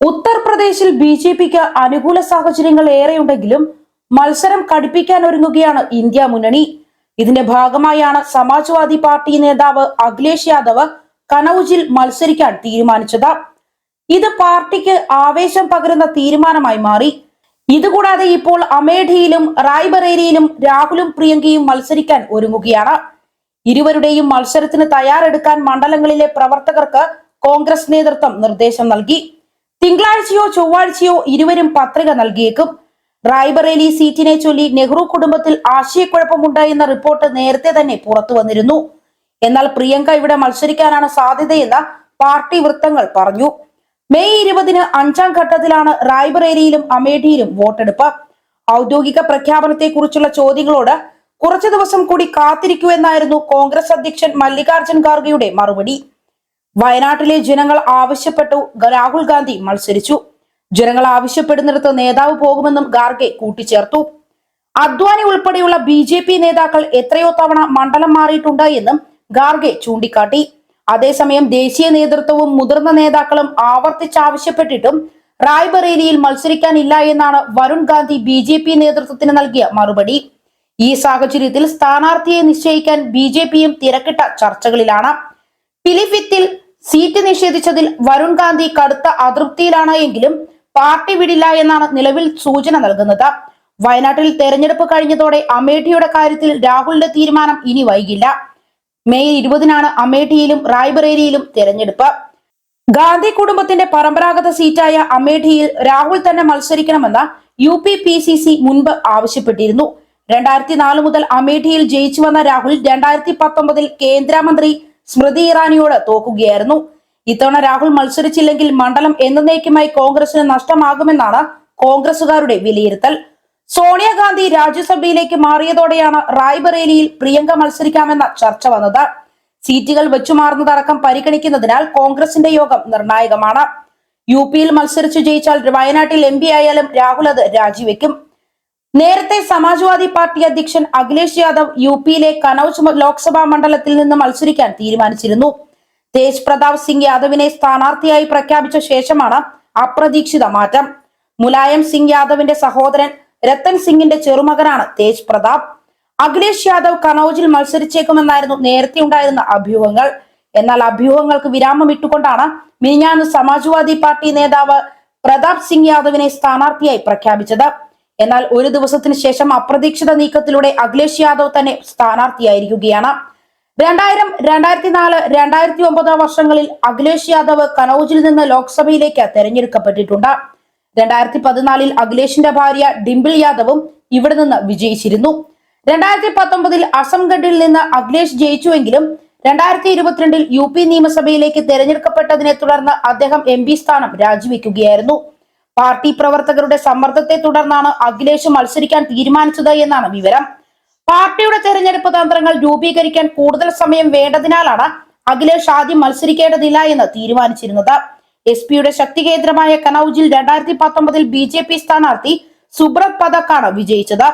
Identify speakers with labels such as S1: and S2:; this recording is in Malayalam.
S1: ഉത്തർപ്രദേശിൽ ബി ജെ പിക്ക് അനുകൂല സാഹചര്യങ്ങൾ ഏറെയുണ്ടെങ്കിലും മത്സരം കടുപ്പിക്കാൻ ഒരുങ്ങുകയാണ് ഇന്ത്യ മുന്നണി. ഇതിന്റെ ഭാഗമായാണ് സമാജ്വാദി പാർട്ടി നേതാവ് അഖിലേഷ് യാദവ് കനൌജിൽ മത്സരിക്കാൻ തീരുമാനിച്ചത്. ഇത് പാർട്ടിക്ക് ആവേശം പകരുന്ന തീരുമാനമായി മാറി. ഇതുകൂടാതെ ഇപ്പോൾ അമേഠിയിലും റായ്ബറേലിയിലും രാഹുലും പ്രിയങ്കയും മത്സരിക്കാൻ ഒരുങ്ങുകയാണ്. ഇരുവരുടെയും മത്സരത്തിന് തയ്യാറെടുക്കാൻ മണ്ഡലങ്ങളിലെ പ്രവർത്തകർക്ക് കോൺഗ്രസ് നേതൃത്വം നിർദ്ദേശം നൽകി. തിങ്കളാഴ്ചയോ ചൊവ്വാഴ്ചയോ ഇരുവരും പത്രിക നൽകിയേക്കും. റായ്ബറേലി സീറ്റിനെ ചൊല്ലി നെഹ്റു കുടുംബത്തിൽ ആശയക്കുഴപ്പമുണ്ടായെന്ന റിപ്പോർട്ട് നേരത്തെ തന്നെ പുറത്തു വന്നിരുന്നു. എന്നാൽ പ്രിയങ്ക ഇവിടെ മത്സരിക്കാനാണ് സാധ്യതയെന്ന് പാർട്ടി വൃത്തങ്ങൾ പറഞ്ഞു. മെയ് ഇരുപതിന് അഞ്ചാം ഘട്ടത്തിലാണ് റായ്ബറേലിയിലും അമേഠിയിലും വോട്ടെടുപ്പ്. ഔദ്യോഗിക പ്രഖ്യാപനത്തെക്കുറിച്ചുള്ള ചോദ്യങ്ങളോട് കുറച്ചു ദിവസം കൂടി കാത്തിരിക്കൂ എന്നായിരുന്നു കോൺഗ്രസ് അധ്യക്ഷൻ മല്ലികാർജുൻ ഖാർഗെയുടെ മറുപടി. വയനാട്ടിലെ ജനങ്ങൾ ആവശ്യപ്പെട്ടു. രാഹുൽ ഗാന്ധി മത്സരിച്ചു. ജനങ്ങൾ ആവശ്യപ്പെടുന്നിടത്ത് നേതാവ് പോകുമെന്നും ഗാർഗെ കൂട്ടിച്ചേർത്തു. അദ്വാനി ഉൾപ്പെടെയുള്ള ബി ജെ പി നേതാക്കൾ എത്രയോ തവണ മണ്ഡലം മാറിയിട്ടുണ്ട് എന്നും ഗാർഗെ ചൂണ്ടിക്കാട്ടി. അതേസമയം ദേശീയ നേതൃത്വവും മുതിർന്ന നേതാക്കളും ആവർത്തിച്ചാവശ്യപ്പെട്ടിട്ടും റായ്ബറേലിയിൽ മത്സരിക്കാനില്ല എന്നാണ് Varun Gandhi B J P നേതൃത്വത്തിന് നൽകിയ മറുപടി. ഈ സാഹചര്യത്തിൽ സ്ഥാനാർത്ഥിയെ നിശ്ചയിക്കാൻ ബി ജെ പിയും തിരക്കിട്ട ചർച്ചകളിലാണ്. പിലിഭിത്തിൽ സീറ്റ് നിഷേധിച്ചതിൽ വരുൺ ഗാന്ധി കടുത്ത അതൃപ്തിയിലാണ് എങ്കിലും പാർട്ടി വിടില്ല എന്നാണ് നിലവിൽ സൂചന നൽകുന്നത്. വയനാട്ടിൽ തെരഞ്ഞെടുപ്പ് കഴിഞ്ഞതോടെ അമേഠിയുടെ കാര്യത്തിൽ രാഹുലിന്റെ തീരുമാനം ഇനി വൈകില്ല. മെയ് ഇരുപതിനാണ് അമേഠിയിലും റായ്ബറേലിയിലും തെരഞ്ഞെടുപ്പ്. ഗാന്ധി കുടുംബത്തിന്റെ പരമ്പരാഗത സീറ്റായ അമേഠിയിൽ രാഹുൽ തന്നെ മത്സരിക്കണമെന്ന് U P P C C മുൻപ് ആവശ്യപ്പെട്ടിരുന്നു. രണ്ടായിരത്തി നാല് മുതൽ അമേഠിയിൽ ജയിച്ചു വന്ന രാഹുൽ രണ്ടായിരത്തി പത്തൊമ്പതിൽ കേന്ദ്രമന്ത്രി സ്മൃതി ഇറാനിയോട് തോക്കുകയായിരുന്നു. ഇത്തവണ രാഹുൽ മത്സരിച്ചില്ലെങ്കിൽ മണ്ഡലം എന്നേക്കുമായി കോൺഗ്രസിന് നഷ്ടമാകുമെന്നാണ് കോൺഗ്രസുകാരുടെ വിലയിരുത്തൽ. സോണിയാഗാന്ധി രാജ്യസഭയിലേക്ക് മാറിയതോടെയാണ് റായ്ബറേലിയിൽ പ്രിയങ്ക മത്സരിക്കാമെന്ന ചർച്ച വന്നത്. സീറ്റുകൾ വെച്ചുമാറുന്നതടക്കം പരിഗണിക്കുന്നതിനാൽ കോൺഗ്രസിന്റെ യോഗം നിർണായകമാണ്. യു പിയിൽ മത്സരിച്ചു ജയിച്ചാൽ വയനാട്ടിൽ എം പി ആയാലും രാഹുൽ അത് രാജിവെക്കും. നേരത്തെ സമാജ്വാദി പാർട്ടി അധ്യക്ഷൻ അഖിലേഷ് യാദവ് യു പിയിലെ കനൌജ് ലോക്സഭാ മണ്ഡലത്തിൽ നിന്ന് മത്സരിക്കാൻ തീരുമാനിച്ചിരുന്നു. തേജ് പ്രതാപ് സിംഗ് യാദവിനെ സ്ഥാനാർത്ഥിയായി പ്രഖ്യാപിച്ച ശേഷമാണ് അപ്രതീക്ഷിത മാറ്റം. മുലായം സിംഗ് യാദവിന്റെ സഹോദരൻ രത്തൻ സിംഗിന്റെ ചെറുമകനാണ് തേജ് പ്രതാപ്. അഖിലേഷ് യാദവ് കനൌജിൽ മത്സരിച്ചേക്കുമെന്നായിരുന്നു നേരത്തെ ഉണ്ടായിരുന്ന അഭ്യൂഹങ്ങൾ. എന്നാൽ അഭ്യൂഹങ്ങൾക്ക് വിരാമം ഇട്ടുകൊണ്ടാണ് മിനിഞ്ഞാന്ന് സമാജ്വാദി പാർട്ടി നേതാവ് പ്രതാപ് സിംഗ് യാദവിനെ സ്ഥാനാർത്ഥിയായി പ്രഖ്യാപിച്ചത്. എന്നാൽ ഒരു ദിവസത്തിന് ശേഷം അപ്രതീക്ഷിത നീക്കത്തിലൂടെ അഖിലേഷ് യാദവ് തന്നെ സ്ഥാനാർത്ഥിയായിരിക്കുകയാണ്. രണ്ടായിരം രണ്ടായിരത്തി നാല് രണ്ടായിരത്തി ഒമ്പത് വർഷങ്ങളിൽ അഖിലേഷ് യാദവ് കനൌജിൽ നിന്ന് ലോക്സഭയിലേക്ക് തെരഞ്ഞെടുക്കപ്പെട്ടിട്ടുണ്ട്. രണ്ടായിരത്തി പതിനാലിൽ അഖിലേഷിന്റെ ഭാര്യ ഡിംപിൾ യാദവും ഇവിടെ നിന്ന് വിജയിച്ചിരുന്നു. രണ്ടായിരത്തി പത്തൊമ്പതിൽ അസംഗഡിൽ നിന്ന് അഖിലേഷ് ജയിച്ചുവെങ്കിലും രണ്ടായിരത്തി ഇരുപത്തിരണ്ടിൽ യു പി നിയമസഭയിലേക്ക് തെരഞ്ഞെടുക്കപ്പെട്ടതിനെ തുടർന്ന് അദ്ദേഹം എം പി സ്ഥാനം രാജിവെക്കുകയായിരുന്നു. പാർട്ടി പ്രവർത്തകരുടെ സമ്മർദ്ദത്തെ തുടർന്നാണ് അഖിലേഷ് മത്സരിക്കാൻ തീരുമാനിച്ചത് എന്നാണ് വിവരം. പാർട്ടിയുടെ തെരഞ്ഞെടുപ്പ് തന്ത്രങ്ങൾ രൂപീകരിക്കാൻ കൂടുതൽ സമയം വേണ്ടതിനാലാണ് അഖിലേഷ് ആദ്യം മത്സരിക്കേണ്ടതില്ല എന്ന് തീരുമാനിച്ചിരുന്നത്. എസ് പിയുടെ ശക്തി കേന്ദ്രമായ കനൌജിൽ രണ്ടായിരത്തി പത്തൊമ്പതിൽ ബി ജെ പി സ്ഥാനാർത്ഥി സുബ്രത് പതക്കാണ് വിജയിച്ചത്.